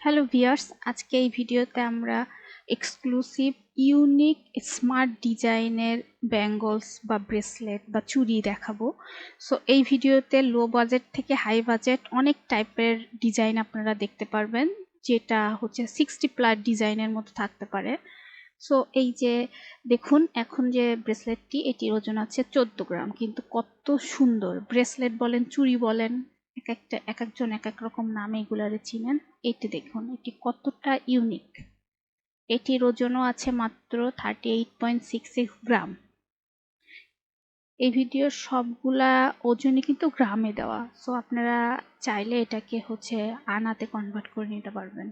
Hello viewers আজকে এই ভিডিওতে আমরা এক্সক্লুসিভ ইউনিক স্মার্ট ডিজাইনের ব্যাঙ্গলস বা ব্রেসলেট বা চুড়ি দেখাবো। সো এই ভিডিওতে লো বাজেট থেকে হাই বাজেট অনেক টাইপের ডিজাইন আপনারা দেখতে পারবেন, যেটা হচ্ছে সিক্সটি প্লাস ডিজাইনের মতো থাকতে পারে। সো এই যে দেখুন, এখন যে ব্রেসলেটটি এটির ওজন আছে চোদ্দ গ্রাম। কিন্তু কত সুন্দর। ব্রেসলেট বলেন, চুড়ি বলেন এক একটা এক একজন এক এক রকম নামে এগুলারে চিনেন। এটি দেখুন, এটি কতটা ইউনিক এটির ওজনও আছে মাত্র thirty eight point six six gram. এই ভিডিওর সবগুলা ওজনই কিন্তু গ্রামে দেওয়া। সো আপনারা চাইলে এটাকে হচ্ছে আনাতে কনভার্ট করে নিতে পারবেন।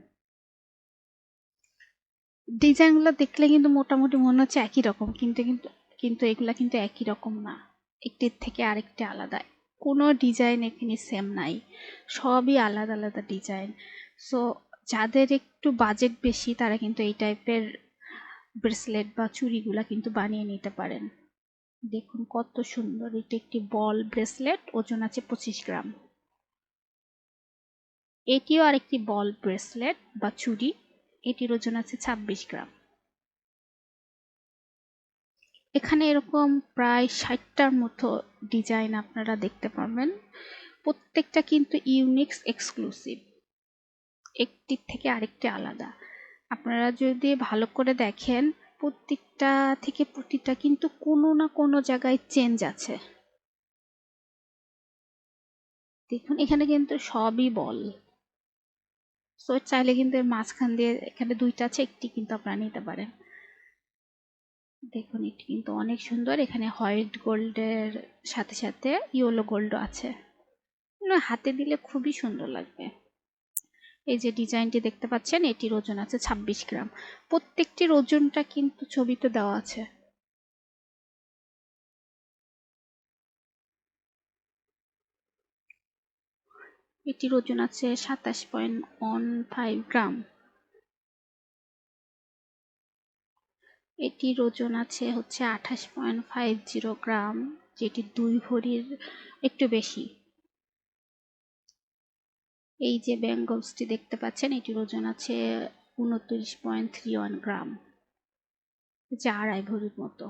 ডিজাইনগুলো দেখলে কিন্তু মোটামুটি মনে হচ্ছে একই রকম, কিন্তু কিন্তু কিন্তু এগুলা কিন্তু একই রকম না। একটির থেকে আরেকটি আলাদা। কোনো ডিজাইন এখানে সেম নাই। সবই আলাদা আলাদা ডিজাইন সো যাদের একটু বাজেট বেশি, তারা কিন্তু এই টাইপের ব্রেসলেট বা চুড়িগুলা কিন্তু বানিয়ে নিতে পারেন। দেখুন কত সুন্দর, এটি একটি বল ব্রেসলেট ওজন আছে পঁচিশ গ্রাম। এটিও আরেকটি বল ব্রেসলেট বা চুড়ি, এটির ওজন আছে ছাব্বিশ গ্রাম। এখানে এরকম প্রায় ষাটটার মতো ডিজাইন আপনারা দেখতে পাবেন প্রত্যেকটা কিন্তু ইউনিক্স এক্সক্লুসিভ একটির থেকে আরেকটি আলাদা। আপনারা যদি ভালো করে দেখেন, প্রত্যেকটা থেকে প্রতিটা কিন্তু কোনো না কোনো জায়গায় চেঞ্জ আছে। দেখুন, এখানে কিন্তু সবই বল। সো চাইলে কিন্তু এর মাঝখান দিয়ে এখানে দুইটা আছে, একটি কিন্তু আপনারা নিতে পারেন। দেখুন, এটি কিন্তু অনেক সুন্দর। এখানে হোয়াইট গোল্ডের সাথে সাথে ইয়েলো গোল্ডও আছে। হাতে দিলে খুবই সুন্দর লাগবে। এই যে ডিজাইনটি দেখতে পাচ্ছেন, এটির ওজন আছে ২৬ গ্রাম। প্রত্যেকটির ওজনটা কিন্তু ছবিতে দেওয়া আছে। এটির ওজন আছে সাতাশ পয়েন্ট ওয়ান ফাইভ গ্রাম। এটির ওজন আছে হচ্ছে আঠাশ পয়েন্ট ফাইভ জিরো গ্রাম, যেটি দুই ভরির একটু বেশি। এই যে ব্যাঙ্গলসটি দেখতে পাচ্ছেন, এটির ওজন আছে উনত্রিশ পয়েন্ট থ্রি ওয়ান গ্রাম যে আড়াই ভরির মতো।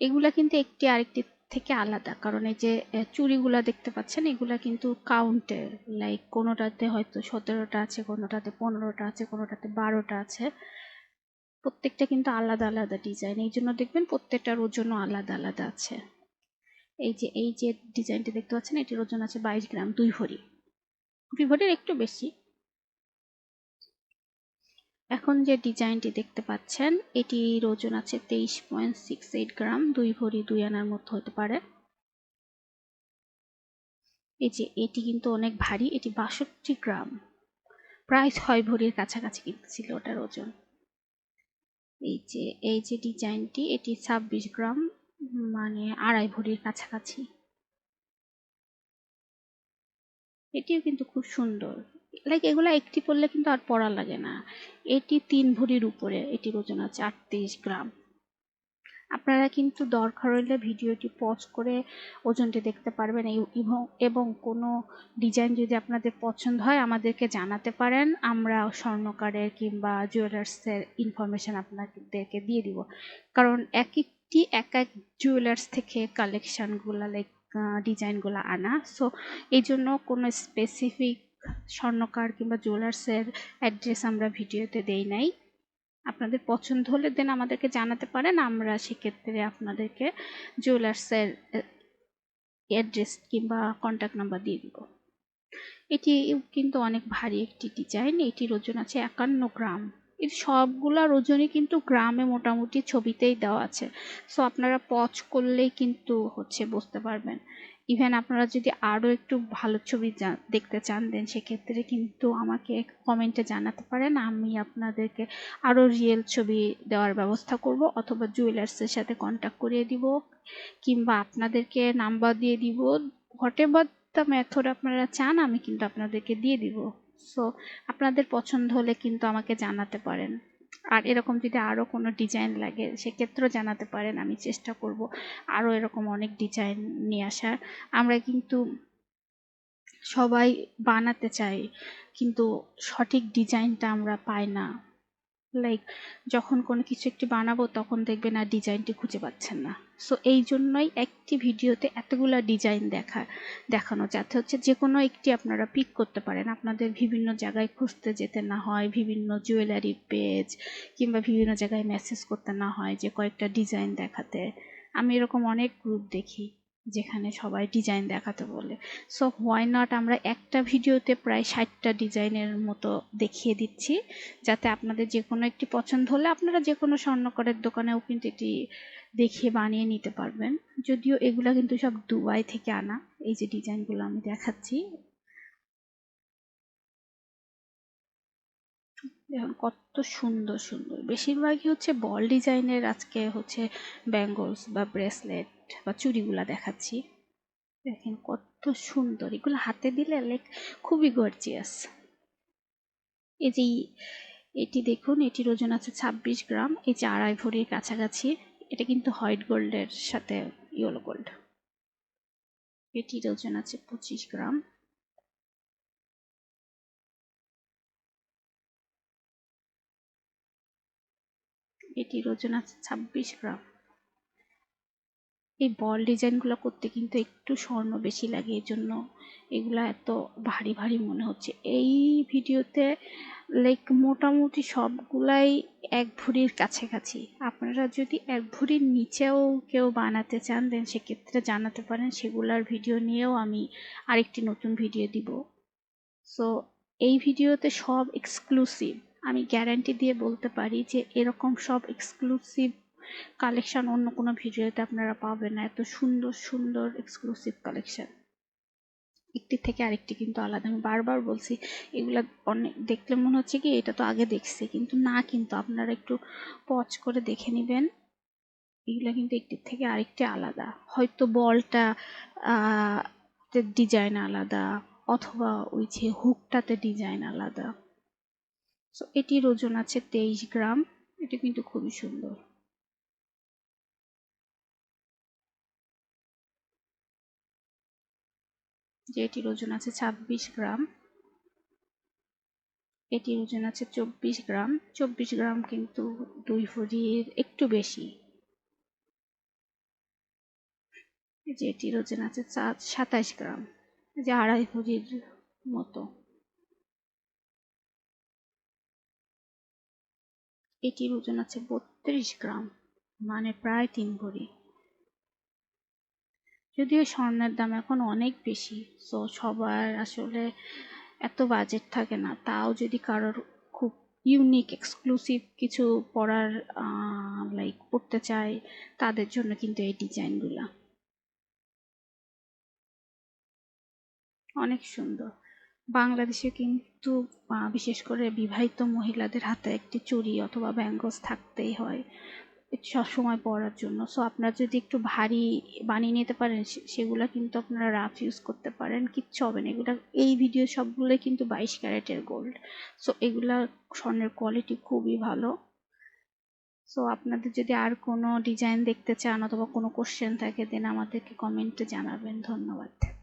এগুলা কিন্তু একটি আরেকটি থেকে আলাদা, কারণ এই যে চুড়িগুলা দেখতে পাচ্ছেন, এগুলা কিন্তু কাউন্টের লাইক কোনোটাতে হয়তো সতেরোটা আছে, কোনোটাতে পনেরোটা আছে, কোনোটাতে বারোটা আছে। প্রত্যেকটা কিন্তু আলাদা আলাদা ডিজাইন এই জন্য দেখবেন প্রত্যেকটার ওজনও আলাদা আলাদা আছে। এই যে এই যে ডিজাইনটি দেখতে পাচ্ছেন, এটির ওজন আছে বাইশ গ্রাম, দুই ভরি। দুই ভরির একটু বেশি। এখন যে ডিজাইনটি দেখতে পাচ্ছেন, এটির ওজন আছে তেইশ পয়েন্ট সিক্স এইট গ্রাম, দুই ভরি, দুই আনার মতো হতে পারে। এই যে, এটি কিন্তু অনেক ভারী, এটি বাষট্টি গ্রাম। প্রায় ছয় ভরির কাছাকাছি কিন্তু ছিল ওটার ওজন। এই যে এই যে ডিজাইনটি, এটি ছাব্বিশ গ্রাম মানে আড়াই ভরির কাছাকাছি। এটিও কিন্তু খুব সুন্দর। লাইক এগুলো একটি পরলে কিন্তু আর পড়া লাগে না। এটি তিন ভরির উপরে, এটির ওজন আছে আটত্রিশ গ্রাম। আপনারা কিন্তু দরকার হইলে ভিডিওটি পজ করে ওজনটি দেখতে পারবেন এবং কোনো ডিজাইন যদি আপনাদের পছন্দ হয় আমাদেরকে জানাতে পারেন। আমরা স্বর্ণকারের কিংবা জুয়েলার্সের ইনফরমেশান আপনাদেরকে দিয়ে দিব। কারণ এক একটি এক এক জুয়েলার্স থেকে কালেকশানগুলো লাইক ডিজাইনগুলো আনা। সো এই জন্য কোনো স্পেসিফিক স্বর্ণকার কিংবা জুয়েলার্সের অ্যাড্রেস আমরা ভিডিওতে দেই নাই। আপনাদের পছন্দ হলে দেন আমাদেরকে জানাতে পারেন। আমরা সেক্ষেত্রে আপনাদেরকে জুয়েলার্সের অ্যাড্রেস কিংবা কন্ট্যাক্ট নাম্বার দিয়ে দিব। এটি কিন্তু অনেক ভারী একটি ডিজাইন এটির ওজন আছে একান্ন গ্রাম। এর সবগুলার ওজনই কিন্তু গ্রামে মোটামুটি ছবিতেই দেওয়া আছে। সো আপনারা পচ করলেই কিন্তু হচ্ছে বুঝতে পারবেন। ইভেন আপনারা যদি আরও একটু ভালো ছবি দেখতে চান দেন সেক্ষেত্রে কিন্তু আমাকে কমেন্টে জানাতে পারেন। আমি আপনাদেরকে আরও রিয়েল ছবি দেওয়ার ব্যবস্থা করব অথবা জুয়েলার্সের সাথে কন্ট্যাক্ট করিয়ে দিব কিংবা আপনাদেরকে নাম্বার দিয়ে দিব। হোয়াট এভার দ্য মেথড আপনারা চান, আমি কিন্তু আপনাদেরকে দিয়ে দিব। সো আপনাদের পছন্দ হলে কিন্তু আমাকে জানাতে পারেন। আর এরকম যদি আরও কোনো ডিজাইন লাগে, সেক্ষেত্রেও জানাতে পারেন, আমি চেষ্টা করব আরও এরকম অনেক ডিজাইন নিয়ে আসার। আমরা কিন্তু সবাই বানাতে চাই, কিন্তু সঠিক ডিজাইনটা আমরা পাই না। লাইক যখন কোনো কিছু একটি বানাবো, তখন দেখবেন আর ডিজাইনটি খুঁজে পাচ্ছেন না। সো এই জন্যই একটি ভিডিওতে এতগুলো ডিজাইন দেখা, দেখানো যাতে হচ্ছে যে কোনো একটি আপনারা পিক করতে পারেন। আপনাদের বিভিন্ন জায়গায় খুঁজতে যেতে না হয়, বিভিন্ন জুয়েলারি পেজ কিংবা বিভিন্ন জায়গায় মেসেজ করতে না হয় যে কয়েকটা ডিজাইন দেখাতে। আমি এরকম অনেক গ্রুপ দেখি। যেখানে সবাই ডিজাইন দেখাতে বলে। সো হোয়াই নট আমরা একটা ভিডিওতে প্রায় ষাটটা ডিজাইনের মতো দেখিয়ে দিচ্ছি, যাতে আপনাদের যে কোনো একটি পছন্দ হলে আপনারা যে কোনো স্বর্ণকরের দোকানেও কিন্তু এটি দেখিয়ে বানিয়ে নিতে পারবেন। যদিও এগুলা কিন্তু সব দুবাই থেকে আনা, এই যে ডিজাইনগুলো আমি দেখাচ্ছি। দেখুন, কত সুন্দর সুন্দর। বেশিরভাগই হচ্ছে বল ডিজাইনের আজকে হচ্ছে ব্যাঙ্গলস বা ব্রেসলেট বা চুড়িগুলা দেখাচ্ছি। দেখেন কত সুন্দর। এগুলো হাতে দিলে লাইক খুবই গর্জিয়াস এই যে এটি দেখুন, এটির ওজন আছে ছাব্বিশ গ্রাম। এই যে আড়াই ভরির কাছাকাছি। এটা কিন্তু হোয়াইট গোল্ডের সাথে ইয়েলো গোল্ড। এটির ওজন আছে পঁচিশ গ্রাম। এটির ওজন আছে ছাব্বিশ গ্রাম। এই বল ডিজাইনগুলো করতে কিন্তু একটু স্বর্ণ বেশি লাগে এই জন্য এগুলো এত ভারী ভারী মনে হচ্ছে। এই ভিডিওতে লাইক মোটামুটি সবগুলাই এক ভরির কাছাকাছি। আপনারা যদি এক ভরির নিচেও কেউ বানাতে চান দেন সেক্ষেত্রে জানাতে পারেন, সেগুলার ভিডিও নিয়েও আমি আরেকটি নতুন ভিডিও দিব। সো এই ভিডিওতে সব এক্সক্লুসিভ আমি গ্যারান্টি দিয়ে বলতে পারি যে এরকম সব এক্সক্লুসিভ কালেকশন অন্য কোনো ভিডিওতে আপনারা পাবেন না। এত সুন্দর সুন্দর এক্সক্লুসিভ কালেকশন। একটি থেকে আরেকটি কিন্তু আলাদা। আমি বারবার বলছি, এগুলা অনেক, দেখলে মনে হচ্ছে কি এটা তো আগে দেখছি, কিন্তু না কিন্তু আপনারা একটু পজ করে দেখে নেবেন। এগুলা কিন্তু একটির থেকে আরেকটি আলাদা। হয়তো বলটা ডিজাইন আলাদা, অথবা ওই যে হুকটাতে ডিজাইন আলাদা। সো এটির ওজন আছে তেইশ গ্রাম। এটি কিন্তু খুবই সুন্দর। যে এটির ওজন আছে ছাব্বিশ গ্রাম। এটির ওজন আছে চব্বিশ গ্রাম। চব্বিশ গ্রাম কিন্তু দুই ভরির একটু বেশি। যে এটির ওজন আছে সাতাইশ গ্রাম। যে আড়াই ভরির মতো। এটির ওজন আছে বত্রিশ গ্রাম মানে প্রায় তিন ভরি যদিও স্বর্ণের দাম এখন অনেক বেশি। সো সবার আসলে এত বাজেট থাকে না। তাও যদি কারোর খুব ইউনিক এক্সক্লুসিভ কিছু পড়ার লাইক পড়তে চায়, তাদের জন্য কিন্তু এই ডিজাইনগুলা। অনেক সুন্দর। বাংলাদেশে কিন্তু বিশেষ করে বিবাহিত মহিলাদের হাতে একটি চুড়ি অথবা ব্যাঙ্গলস থাকতেই হয়। সবসময় পরার জন্য। সো আপনারা যদি একটু ভারী বানিয়ে নিতে পারেন সেগুলো কিন্তু আপনারা রাফ ইউজ করতে পারেন, কিচ্ছু হবে না। এগুলো, এই ভিডিও সবগুলোই কিন্তু বাইশ ক্যারেটের গোল্ড সো এগুলা স্বর্ণের কোয়ালিটি খুবই ভালো। সো আপনাদের যদি আর কোনো ডিজাইন দেখতে চান অথবা কোনো কোশ্চেন থাকে দেন আমাদেরকে কমেন্টে জানাবেন। ধন্যবাদ।